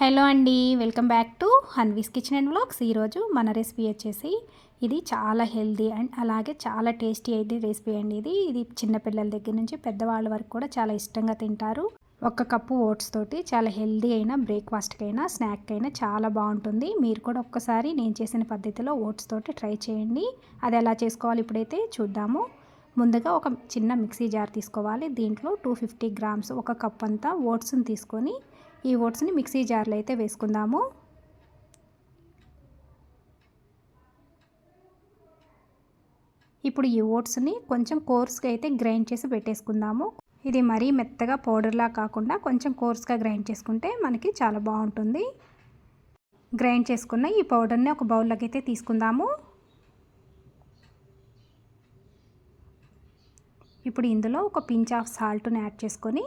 Hello అండి welcome back to Hanvi's kitchen and blogs ఈరోజు మన రెసిపీ వచ్చేసి ఇది చాలా హెల్దీ అండ్ అలాగే చాలా టేస్టీ అయితే రెసిపీ అండి ఇది. ఇది చిన్నపిల్లల దగ్గర నుంచి పెద్దవాళ్ళ వరకు కూడా చాలా ఇష్టంగా తింటారు. ఒక కప్పు ఓట్స్ తోటి చాలా హెల్దీ అయినా బ్రేక్ఫాస్ట్కి అయినా స్నాక్ అయినా చాలా బాగుంటుంది. మీరు కూడా ఒక్కసారి నేను చేసిన పద్ధతిలో ఓట్స్ తోటి ట్రై చేయండి. అది ఎలా చేసుకోవాలి ఇప్పుడైతే చూద్దాము. ముందుగా ఒక చిన్న మిక్సీ జార్ తీసుకోవాలి. దీంట్లో టూ ఫిఫ్టీ గ్రామ్స్ ఒక కప్ అంతా ఓట్స్ని తీసుకొని ఈ ఓట్స్ని మిక్సీ జార్లో అయితే వేసుకుందాము. ఇప్పుడు ఈ ఓట్స్ని కొంచెం కోర్స్గా అయితే గ్రైండ్ చేసి పెట్టేసుకుందాము. ఇది మరీ మెత్తగా పౌడర్లా కాకుండా కొంచెం కోర్స్గా గ్రైండ్ చేసుకుంటే మనకి చాలా బాగుంటుంది. గ్రైండ్ చేసుకున్న ఈ పౌడర్ని ఒక బౌల్లోకి అయితే తీసుకుందాము. ఇప్పుడు ఇందులో ఒక పించ్ ఆఫ్ సాల్ట్ని యాడ్ చేసుకొని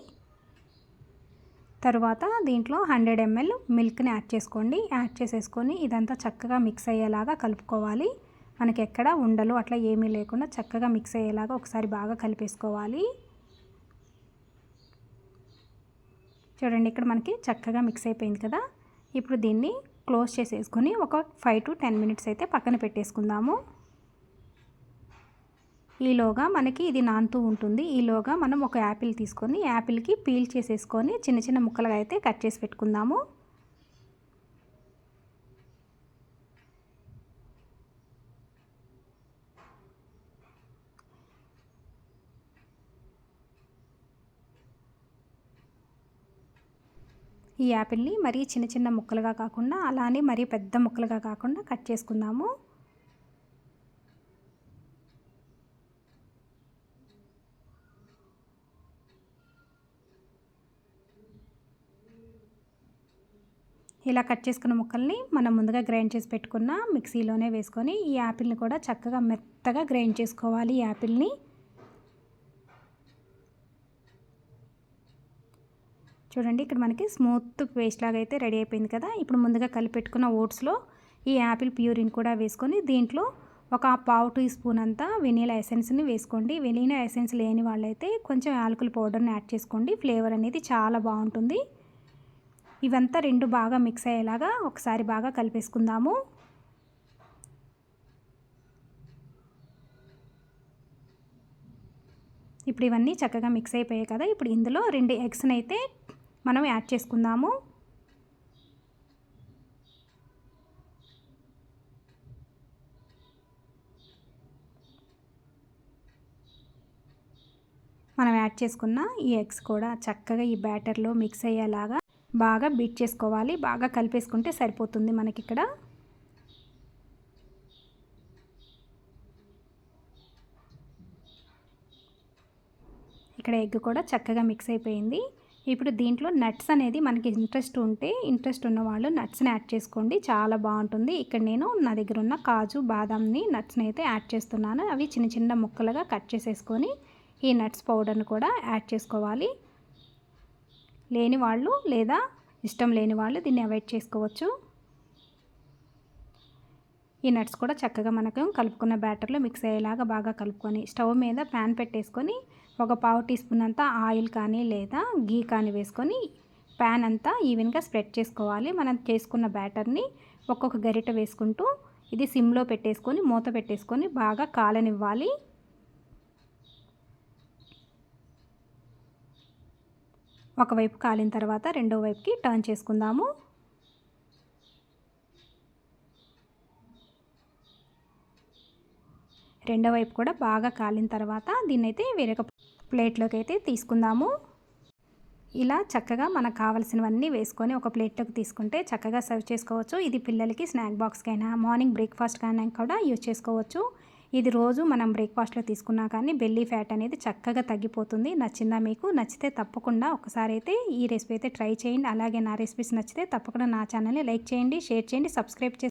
తర్వాత దీంట్లో హండ్రెడ్ ఎంఎల్ మిల్క్ని యాడ్ చేసుకోండి. యాడ్ చేసేసుకొని ఇదంతా చక్కగా మిక్స్ అయ్యేలాగా కలుపుకోవాలి. మనకి ఎక్కడ ఉండలు అట్లా ఏమీ లేకుండా చక్కగా మిక్స్ అయ్యేలాగా ఒకసారి బాగా కలిపేసుకోవాలి. చూడండి ఇక్కడ మనకి చక్కగా మిక్స్ అయిపోయింది కదా. ఇప్పుడు దీన్ని క్లోజ్ చేసేసుకొని ఒక ఫైవ్ టు టెన్ మినిట్స్ అయితే పక్కన పెట్టేసుకుందాము. ఈలోగా మనకి ఇది నానుతూ ఉంటుంది. ఈలోగా మనం ఒక యాపిల్ తీసుకొని యాపిల్కి పీల్ చేసేసుకొని చిన్న చిన్న ముక్కలుగా అయితే కట్ చేసి పెట్టుకుందాము. ఈ యాపిల్ని మరీ చిన్న చిన్న ముక్కలుగా కాకుండా అలానే మరీ పెద్ద ముక్కలుగా కాకుండా కట్ చేసుకుందాము. ఇలా కట్ చేసుకున్న ముక్కల్ని మనం ముందుగా గ్రైండ్ చేసి పెట్టుకున్న మిక్సీలోనే వేసుకొని ఈ యాపిల్ని కూడా చక్కగా మెత్తగా గ్రైండ్ చేసుకోవాలి ఈ యాపిల్ని. చూడండి ఇక్కడ మనకి స్మూత్ పేస్ట్ లాగా అయితే రెడీ అయిపోయింది కదా. ఇప్పుడు ముందుగా కలిపెట్టుకున్న ఓట్స్లో ఈ యాపిల్ ప్యూరిన్ కూడా వేసుకొని దీంట్లో ఒక పావు టీ స్పూన్ అంతా వెనీలా ఎసెన్స్ని వేసుకోండి. వెనీలా ఎసెన్స్ లేని వాళ్ళైతే కొంచెం యాలకుల పౌడర్ని యాడ్ చేసుకోండి. ఫ్లేవర్ అనేది చాలా బాగుంటుంది. ఇవంతా రెండు బాగా మిక్స్ అయ్యేలాగా ఒకసారి బాగా కలిపేసుకుందాము. ఇప్పుడు ఇవన్నీ చక్కగా మిక్స్ అయిపోయాయి కదా ఇప్పుడు ఇందులో రెండు ఎగ్స్ని అయితే మనం యాడ్ చేసుకుందాము. మనం యాడ్ చేసుకున్న ఈ ఎగ్స్ కూడా చక్కగా ఈ బ్యాటర్లో మిక్స్ అయ్యేలాగా బాగా బీట్ చేసుకోవాలి. బాగా కలిపేసుకుంటే సరిపోతుంది మనకి ఇక్కడ ఇక్కడ ఎగ్ కూడా చక్కగా మిక్స్ అయిపోయింది. ఇప్పుడు దీంట్లో నట్స్ అనేది మనకి ఇంట్రెస్ట్ ఉంటే ఇంట్రెస్ట్ ఉన్న వాళ్ళు నట్స్ని యాడ్ చేసుకోండి. చాలా బాగుంటుంది. ఇక్కడ నేను నా దగ్గర ఉన్న కాజు బాదాంని నట్స్ని అయితే యాడ్ చేస్తున్నాను. అవి చిన్న చిన్న ముక్కలుగా కట్ చేసేసుకొని ఈ నట్స్ పౌడర్ని కూడా యాడ్ చేసుకోవాలి. లేని వాళ్ళు లేదా ఇష్టం లేని వాళ్ళు దీన్ని అవాయిడ్ చేసుకోవచ్చు. ఈ నట్స్ కూడా చక్కగా మనకు కలుపుకున్న బ్యాటర్లో మిక్స్ అయ్యేలాగా బాగా కలుపుకొని స్టవ్ మీద ప్యాన్ పెట్టేసుకొని ఒక పావు టీ స్పూన్ అంతా ఆయిల్ కానీ లేదా గీ కానీ వేసుకొని ప్యాన్ అంతా ఈవెన్గా స్ప్రెడ్ చేసుకోవాలి. మనం చేసుకున్న బ్యాటర్ని ఒక్కొక్క గరిట వేసుకుంటూ ఇది సిమ్లో పెట్టేసుకొని మూత పెట్టేసుకొని బాగా కాలనివ్వాలి. ఒకవైపు కాలిన తర్వాత రెండో వైపుకి టర్న్ చేసుకుందాము. రెండో వైపు కూడా బాగా కాలిన తర్వాత దీన్ని అయితే వేరొక ప్లేట్లోకి అయితే తీసుకుందాము. ఇలా చక్కగా మనకు కావాల్సినవన్నీ వేసుకొని ఒక ప్లేట్లోకి తీసుకుంటే చక్కగా సర్వ్ చేసుకోవచ్చు. ఇది పిల్లలకి స్నాక్ బాక్స్కైనా మార్నింగ్ బ్రేక్ఫాస్ట్కి అయినా కూడా యూజ్ చేసుకోవచ్చు. ఇది రోజు మనం బ్రేక్ఫాస్ట్లో తీసుకున్నా కానీ బెల్లీ ఫ్యాట్ అనేది చక్కగా తగ్గిపోతుంది. నచ్చిందా మీకు? నచ్చితే తప్పకుండా ఒకసారి అయితే ఈ రెసిపీ అయితే ట్రై చేయండి. అలాగే నా రెసిపీస్ నచ్చితే తప్పకుండా నా ఛానల్ని లైక్ చేయండి షేర్ చేయండి సబ్స్క్రైబ్ చేసి